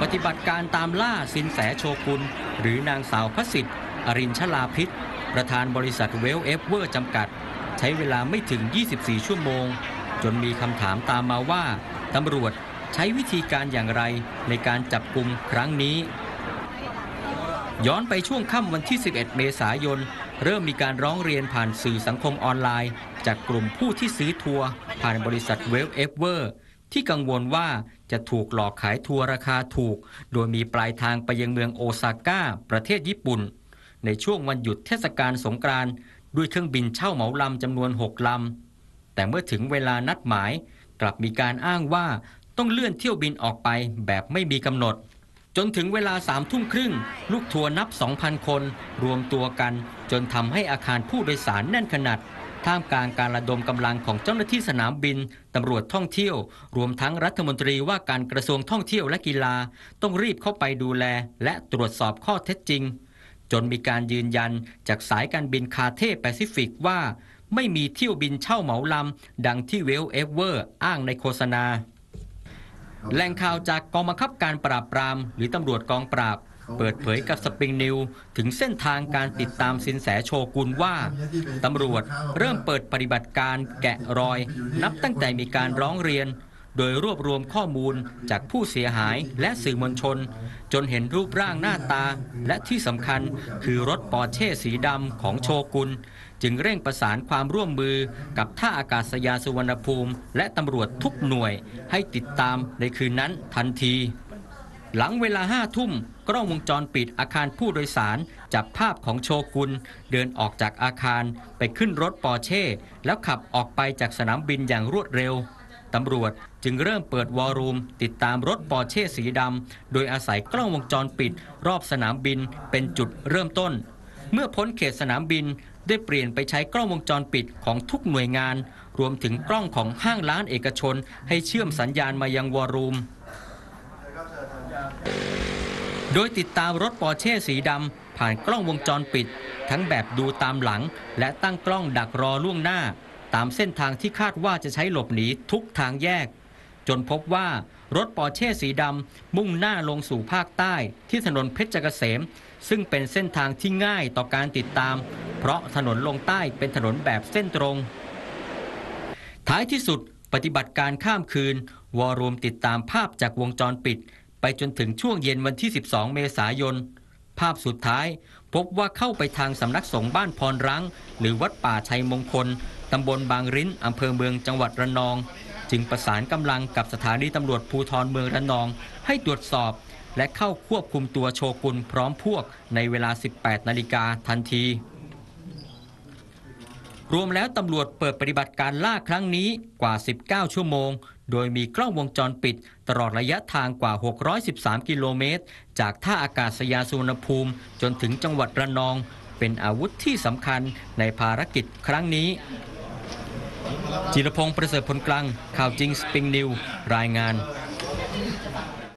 ปฏิบัติการตามล่าสินแสโชกุนหรือนางสาวพระสิทธิ์ อรินชลาพิษ ประธานบริษัทเวลเอฟเวอร์จำกัด ใช้เวลาไม่ถึง 24 ชั่วโมง จนมีคำถามตามมาว่าตำรวจใช้วิธีการอย่างไรในการจับกลุ่มครั้งนี้ ย้อนไปช่วงค่ำวันที่ 11 เมษายน เริ่มมีการร้องเรียนผ่านสื่อสังคมออนไลน์ จากกลุ่มผู้ที่ซื้อทัวร์ผ่านบริษัทเวลเอฟเวอร์ ที่กังวลว่าจะถูกหลอกขายทัวร์ราคาถูก โดยมีปลายทางไปยังเมืองโอซาก้า ประเทศญี่ปุ่น ในช่วงวันหยุดเทศกาลสงกรานต์ด้วยเครื่องบินเช่าเหมาลำจำนวน 6 ลำ แต่เมื่อถึงเวลานัดหมาย กลับมีการอ้างว่าต้องเลื่อนเที่ยวบินออกไปแบบไม่มีกำหนด จนถึงเวลาสามทุ่มครึ่ง ลูกทัวร์นับ 2,000 คน รวมตัวกัน จนทำให้อาคารผู้โดยสารแน่นขนาด ท่ามกลางการระดมกำลังของเจ้าหน้าที่สนามบินตำรวจท่องเที่ยว รวมทั้งรัฐมนตรีว่าการกระทรวงท่องเที่ยวและกีฬา ต้องรีบเข้าไปดูแล และตรวจสอบข้อเท็จจริง จนมีการยืนยันจากสายการบินคาเท่แปซิฟิกว่า ไม่มีเที่ยวบินเช่าเหมาลำ ดังที่เวลเอเวอร์อ้างในโฆษณาแหล่งข่าวจากกองบังคับการปราบปราม หรือตำรวจกองปราบ เปิดเผยกับสปริงนิวถึงเส้นทางการติดตามสินแสโชกุนว่า ตำรวจเริ่มเปิดปฏิบัติการแกะรอย นับตั้งแต่มีการร้องเรียน โดยรวบรวมข้อมูลจากผู้เสียหายและสื่อมวลชน จนเห็นรูปร่างหน้าตา และที่สำคัญคือรถปอร์เช่สีดำของโชกุน จึงเร่งประสานความร่วมมือกับท่าอากาศยานสุวรรณภูมิ และตำรวจทุกหน่วยให้ติดตามในคืนนั้นทันที หลังเวลาห้าทุ่มกล้องวงจรปิดอาคารผู้โดยสาร จับภาพของโชกุน เดินออกจากอาคารไปขึ้นรถปอร์เช่ แล้วขับออกไปจากสนามบินอย่างรวดเร็วตำรวจจึงเริ่มเปิดวอลลุ่มติดตามรถปอร์เช่สีดำ โดยอาศัยกล้องวงจรปิด รอบสนามบินเป็นจุดเริ่มต้น เมื่อพ้นเขตสนามบินได้เปลี่ยนไปใช้กล้องวงจรปิดของทุกหน่วยงาน รวมถึงกล้องของห้างร้านเอกชน ให้เชื่อมสัญญาณมายังวอลลุ่ม โดยติดตามรถปอร์เช่สีดำผ่านกล้องวงจรปิด ทั้งแบบดูตามหลัง และตั้งกล้องดักรอล่วงหน้า ตามเส้นทางที่คาดว่าจะใช้หลบหนีทุกทางแยก จนพบว่ารถปอร์เช่สีดำมุ่งหน้าลงสู่ภาคใต้ที่ถนนเพชรเกษม ซึ่งเป็นเส้นทางที่ง่ายต่อการติดตาม เพราะถนนลงใต้เป็นถนนแบบเส้นตรง ท้ายที่สุดปฏิบัติการข้ามคืน วอลลุ่มติดตามภาพจากวงจรปิด ไปจนถึงช่วงเย็นวันที่ 12 เมษายน ภาพสุดท้าย พบว่าเข้าไปทางสำนักสงฆ์บ้านพรรังหรือวัดป่าชัยมงคลตำบลบางริ้นอำเภอเมืองจังหวัดระนอง จึงประสานกำลังกับสถานีตำรวจภูธรเมืองระนอง ให้ตรวจสอบ และเข้าควบคุมตัวโชกุนพร้อมพวกในเวลา 18 นาฬิกาทันที รวมแล้วตำรวจเปิดปฏิบัติการล่าครั้งนี้กว่า 19 ชั่วโมง โดยมีกล้องวงจรปิด ตลอดระยะทางกว่า 613 กิโลเมตร จากท่าอากาศยานสุวรรณภูมิ จนถึงจังหวัดระนอง เป็นอาวุธที่สำคัญในภารกิจครั้งนี้ จิรพงศ์ประเสริฐผลกลางข่าวจริงสปริงนิวรายงาน